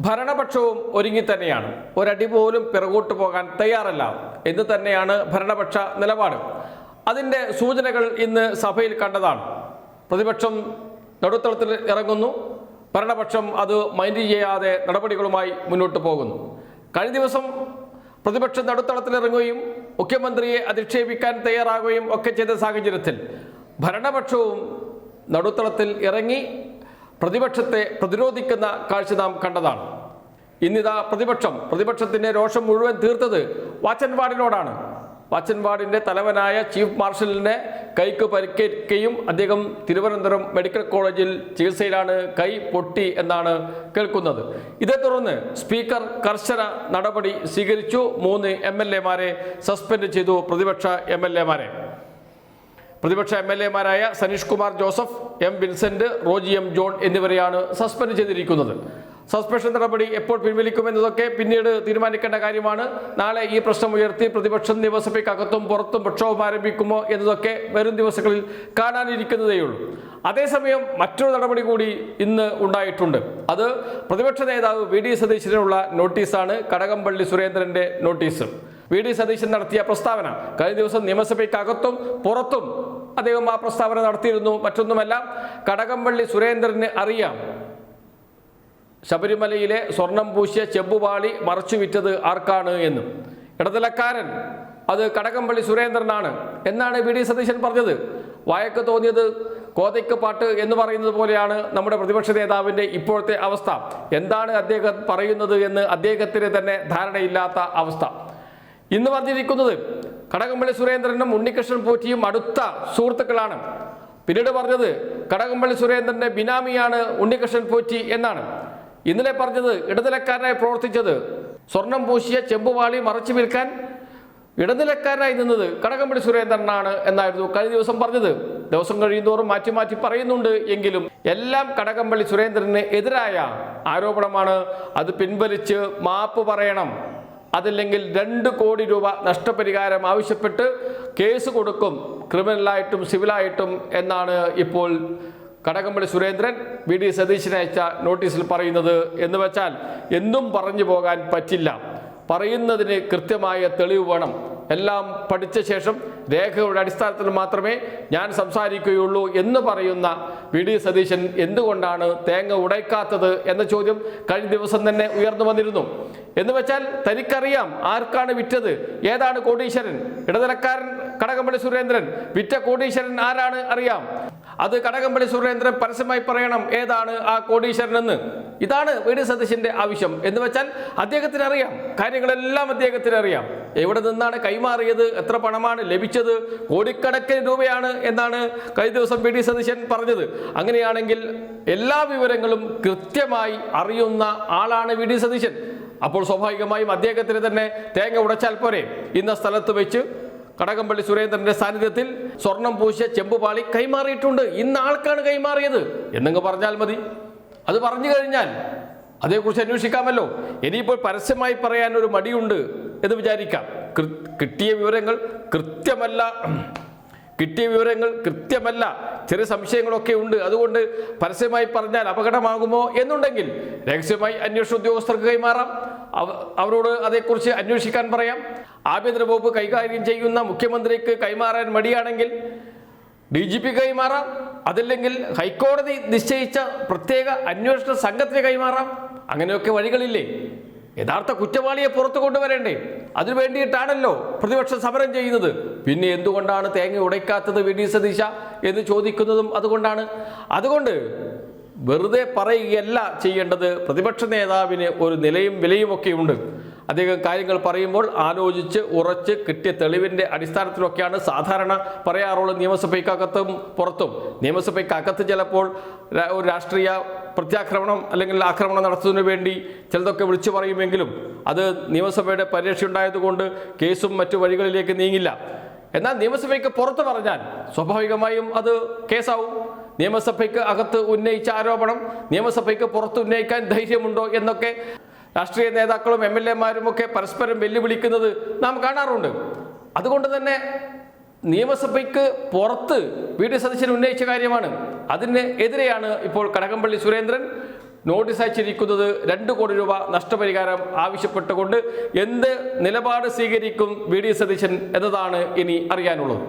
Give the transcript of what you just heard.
ഭരണപക്ഷവും ഒരുങ്ങി തന്നെയാണ് ഒരടി പോലും പിറകോട്ട് പോകാൻ തയ്യാറല്ല. എന്ന് തന്നെയാണ് ഭരണപക്ഷ നിലപാട്. അതിന്റെ സൂചനകൾ ഇന്ന് സഭയിൽ കണ്ടതാണ്. പ്രതിപക്ഷം നടുത്തളത്തിൽ ഇറങ്ങുന്നു. ഭരണപക്ഷം അത് മൈൻഡ് ചെയ്യാതെ നടപടികളുമായി മുന്നോട്ട് പോകുന്നു. കഴിഞ്ഞ ദിവസം പ്രതിപക്ഷം നടുത്തളത്തിലിറങ്ങുകയും മുഖ്യമന്ത്രിയെ അധിക്ഷേപിക്കാൻ തയ്യാറാകുകയും ഒക്കെ ചെയ്ത സാഹചര്യത്തിൽ ഭരണപക്ഷവും നടുത്തളത്തിൽ ഇറങ്ങി പ്രതിപക്ഷത്തെ പ്രതിരോധിക്കുന്ന കാഴ്ച നാം കണ്ടതാണ്. ഇന്നിതാ പ്രതിപക്ഷം. പ്രതിപക്ഷത്തിന്റെ രോഷം മുഴുവൻ തീർത്തത് വാച്ചൻവാടിനോടാണ്. വാച്ചൻവാടിന്റെ തലവനായ ചീഫ് മാർഷലിനെ കൈക്ക് പരിക്കേൽക്കുകയും അദ്ദേഹം തിരുവനന്തപുരം മെഡിക്കൽ കോളേജിൽ ചികിത്സയിലാണ് കൈ പൊട്ടി എന്നാണ് കേൾക്കുന്നത്. ഇതേ തുടർന്ന് സ്പീക്കർ കർശന നടപടി സ്വീകരിച്ചു. മൂന്ന് എം സസ്പെൻഡ് ചെയ്തു പ്രതിപക്ഷ എം എൽ എമാരെ പ്രതിപക്ഷ എം എൽ എമാരായ സനീഷ് കുമാർ ജോസഫ് എം വിൻസെന്റ് റോജി എം ജോൺ എന്നിവരെയാണ് സസ്പെൻഡ് ചെയ്തിരിക്കുന്നത്. സസ്പെൻഷൻ നടപടി എപ്പോൾ പിൻവലിക്കുമെന്നതൊക്കെ പിന്നീട് തീരുമാനിക്കേണ്ട കാര്യമാണ്. നാളെ ഈ പ്രശ്നം ഉയർത്തി പ്രതിപക്ഷം നിയമസഭയ്ക്കകത്തും പുറത്തും പ്രക്ഷോഭം ആരംഭിക്കുമോ എന്നതൊക്കെ വരും ദിവസങ്ങളിൽ കാണാനിരിക്കുന്നതേയുള്ളൂ. അതേസമയം മറ്റൊരു നടപടി കൂടി ഇന്ന് ഉണ്ടായിട്ടുണ്ട്. അത് പ്രതിപക്ഷ നേതാവ് വി ഡി സതീശനുള്ള നോട്ടീസാണ്. കടകംപള്ളി സുരേന്ദ്രന്റെ നോട്ടീസ്. വി ഡി സതീശൻ നടത്തിയ പ്രസ്താവന. കഴിഞ്ഞ ദിവസം നിയമസഭയ്ക്കകത്തും പുറത്തും അദ്ദേഹം ആ പ്രസ്താവന നടത്തിയിരുന്നു. മറ്റൊന്നുമല്ല കടകംപള്ളി സുരേന്ദ്രന് അറിയാം. ശബരിമലയിലെ സ്വർണം പൂശിയ ചെമ്പുപാളി മറച്ചു വിറ്റത് ആർക്കാണ് എന്ന്. ഇടനിലക്കാരൻ അത് കടകംപള്ളി സുരേന്ദ്രനാണ് എന്നാണ് വി ഡി സതീശൻ പറഞ്ഞത്. വായക്ക് തോന്നിയത് കോതയ്ക്ക് പാട്ട് എന്ന് പറയുന്നത് പോലെയാണ് നമ്മുടെ പ്രതിപക്ഷ നേതാവിന്റെ ഇപ്പോഴത്തെ അവസ്ഥ. എന്താണ് അദ്ദേഹം പറയുന്നത് എന്ന് അദ്ദേഹത്തിന് തന്നെ ധാരണയില്ലാത്ത അവസ്ഥ. ഇന്ന് പറഞ്ഞിരിക്കുന്നത് കടകംപള്ളി സുരേന്ദ്രനും ഉണ്ണികൃഷ്ണൻ പോറ്റിയും അടുത്ത സുഹൃത്തുക്കളാണ്. പിന്നീട് പറഞ്ഞത് കടകംപള്ളി സുരേന്ദ്രന്റെ ബിനാമിയാണ് ഉണ്ണികൃഷ്ണൻ പോറ്റി എന്നാണ്. ഇന്നലെ പറഞ്ഞത് ഇടനിലക്കാരനായി പ്രവർത്തിച്ചത് സ്വർണം പൂശിയ ചെമ്പുവാളി മറച്ചു വിൽക്കാൻ ഇടനിലക്കാരനായി നിന്നത് കടകംപള്ളി സുരേന്ദ്രനാണ് എന്നായിരുന്നു കഴിഞ്ഞ ദിവസം പറഞ്ഞത്. ദിവസം കഴിയുന്തോറും മാറ്റി മാറ്റി പറയുന്നുണ്ട് എങ്കിലും എല്ലാം കടകംപള്ളി സുരേന്ദ്രന് എതിരായ ആരോപണമാണ്. അത് പിൻവലിച്ച് മാപ്പ് പറയണം. അതില്ലെങ്കിൽ രണ്ട് കോടി രൂപ നഷ്ടപരിഹാരം ആവശ്യപ്പെട്ട് കേസ് കൊടുക്കും ക്രിമിനലായിട്ടും സിവിലായിട്ടും എന്നാണ് ഇപ്പോൾ കടകംപള്ളി സുരേന്ദ്രൻ വി ഡി സതീശന് അയച്ച നോട്ടീസിൽ പറയുന്നത് എന്ന് വെച്ചാൽ എന്നും പറഞ്ഞു പോകാൻ പറ്റില്ല. പറയുന്നതിന് കൃത്യമായ തെളിവ് വേണം. എല്ലാം പഠിച്ച ശേഷം രേഖകളുടെ അടിസ്ഥാനത്തിൽ മാത്രമേ ഞാൻ സംസാരിക്കുകയുള്ളൂ എന്ന് പറയുന്ന വി ഡി സതീശൻ എന്തുകൊണ്ടാണ് തേങ്ങ ഉടയ്ക്കാത്തത് എന്ന ചോദ്യം കഴിഞ്ഞ ദിവസം തന്നെ ഉയർന്നു വന്നിരുന്നു. എന്ന് വെച്ചാൽ തനിക്കറിയാം ആർക്കാണ് വിറ്റത്. ഏതാണ് കോടീശ്വരൻ? ഇടനിലക്കാരൻ കടകംപള്ളി സുരേന്ദ്രൻ. വിറ്റ കോടീശ്വരൻ ആരാണ് അറിയാം. അത് കടകംപള്ളി സുരേന്ദ്രൻ പരസ്യമായി പറയണം ഏതാണ് ആ കോടീശ്വരൻ എന്ന് ഇതാണ് വി ഡി സതീശന്റെ ആവശ്യം. എന്ന് വെച്ചാൽ അദ്ദേഹത്തിന് അറിയാം കാര്യങ്ങളെല്ലാം അദ്ദേഹത്തിന് അറിയാം എവിടെ നിന്നാണ് കൈമാറിയത്? എത്ര പണമാണ് ലഭിച്ചത്? കോടിക്കണക്കിന് രൂപയാണ് എന്നാണ് കഴിഞ്ഞ ദിവസം വി ഡി സതീശൻ പറഞ്ഞത്. അങ്ങനെയാണെങ്കിൽ എല്ലാ വിവരങ്ങളും കൃത്യമായി അറിയുന്ന ആളാണ് വി ഡി സതീശൻ. അപ്പോൾ സ്വാഭാവികമായും അദ്ദേഹത്തിന് തന്നെ തേങ്ങ ഉടച്ചാൽ പോരെ. ഇന്ന സ്ഥലത്ത് വെച്ച് കടകംപള്ളി സുരേന്ദ്രന്റെ സാന്നിധ്യത്തിൽ സ്വർണം പൂശിയ ചെമ്പുപാളി കൈമാറിയിട്ടുണ്ട്. ഇന്ന് ആൾക്കാണ് കൈമാറിയത്. എന്നങ്ങ് പറഞ്ഞാൽ മതി. അത് പറഞ്ഞു കഴിഞ്ഞാൽ അതേക്കുറിച്ച് അന്വേഷിക്കാമല്ലോ. ഇനിയിപ്പോൾ പരസ്യമായി പറയാൻ ഒരു മടിയുണ്ട് എന്ന് വിചാരിക്കാം. കിട്ടിയ വിവരങ്ങൾ കൃത്യമല്ല. കിട്ടിയ വിവരങ്ങൾ കൃത്യമല്ല. ചെറിയ സംശയങ്ങളൊക്കെ ഉണ്ട്. അതുകൊണ്ട് പരസ്യമായി പറഞ്ഞാൽ അപകടമാകുമോ എന്നുണ്ടെങ്കിൽ രഹസ്യമായി അന്വേഷണ ഉദ്യോഗസ്ഥർക്ക് കൈമാറാം. അവ- അവരോട് അതേക്കുറിച്ച് അന്വേഷിക്കാൻ പറയാം. ആഭ്യന്തര വകുപ്പ് കൈകാര്യം ചെയ്യുന്ന മുഖ്യമന്ത്രിക്ക് കൈമാറാൻ മടിയാണെങ്കിൽ ഡി ജി പി കൈമാറാം. അതല്ലെങ്കിൽ ഹൈക്കോടതി നിശ്ചയിച്ച പ്രത്യേക അന്വേഷണ സംഘത്തിന് കൈമാറാം. അങ്ങനെയൊക്കെ വഴികളില്ലേ? യഥാർത്ഥ കുറ്റവാളിയെ പുറത്തു കൊണ്ടുവരണ്ടേ അതിനു വേണ്ടിയിട്ടാണല്ലോ പ്രതിപക്ഷം സമരം ചെയ്യുന്നത്. പിന്നെ എന്തുകൊണ്ടാണ് തേങ്ങ ഉടയ്ക്കാത്തത് വി ഡി സതീശ എന്ന് ചോദിക്കുന്നതും അതുകൊണ്ടാണ്. അതുകൊണ്ട് വെറുതെ പറയുകയല്ല ചെയ്യേണ്ടത്. പ്രതിപക്ഷ നേതാവിന് ഒരു നിലയും വിലയും ഒക്കെ ഉണ്ട് അദ്ദേഹം കാര്യങ്ങൾ പറയുമ്പോൾ ആലോചിച്ച് ഉറച്ച് കിട്ടിയ തെളിവിന്റെ അടിസ്ഥാനത്തിലൊക്കെയാണ് സാധാരണ പറയാറുള്ളത് നിയമസഭയ്ക്കകത്തും പുറത്തും. നിയമസഭയ്ക്കകത്ത് ചിലപ്പോൾ ഒരു രാഷ്ട്രീയ പ്രത്യാക്രമണം അല്ലെങ്കിൽ ആക്രമണം നടത്തുന്നതിന് വേണ്ടി ചിലതൊക്കെ വിളിച്ചു പറയുമെങ്കിലും അത് നിയമസഭയുടെ പരിരക്ഷയുണ്ടായതുകൊണ്ട് കേസും മറ്റു വഴികളിലേക്ക് നീങ്ങില്ല. എന്നാൽ നിയമസഭയ്ക്ക് പുറത്ത് പറഞ്ഞാൽ സ്വാഭാവികമായും അത് കേസാവും. നിയമസഭയ്ക്ക് അകത്ത് ഉന്നയിച്ച ആരോപണം നിയമസഭയ്ക്ക് പുറത്ത് ഉന്നയിക്കാൻ ധൈര്യമുണ്ടോ എന്നൊക്കെ രാഷ്ട്രീയ നേതാക്കളും എം എൽ എമാരും ഒക്കെ പരസ്പരം വെല്ലുവിളിക്കുന്നത് നാം കാണാറുണ്ട്. അതുകൊണ്ട് തന്നെ നിയമസഭയ്ക്ക് പുറത്ത് വി ഡി സതീശൻ ഉന്നയിച്ച കാര്യമാണ്. അതിന് എതിരെയാണ് ഇപ്പോൾ കടകംപള്ളി സുരേന്ദ്രൻ നോട്ടീസ് അയച്ചിരിക്കുന്നത് രണ്ട് കോടി രൂപ നഷ്ടപരിഹാരം ആവശ്യപ്പെട്ടുകൊണ്ട് എന്ത് നിലപാട് സ്വീകരിക്കും വി ഡി സതീശൻ എന്നതാണ് ഇനി അറിയാനുള്ളത്.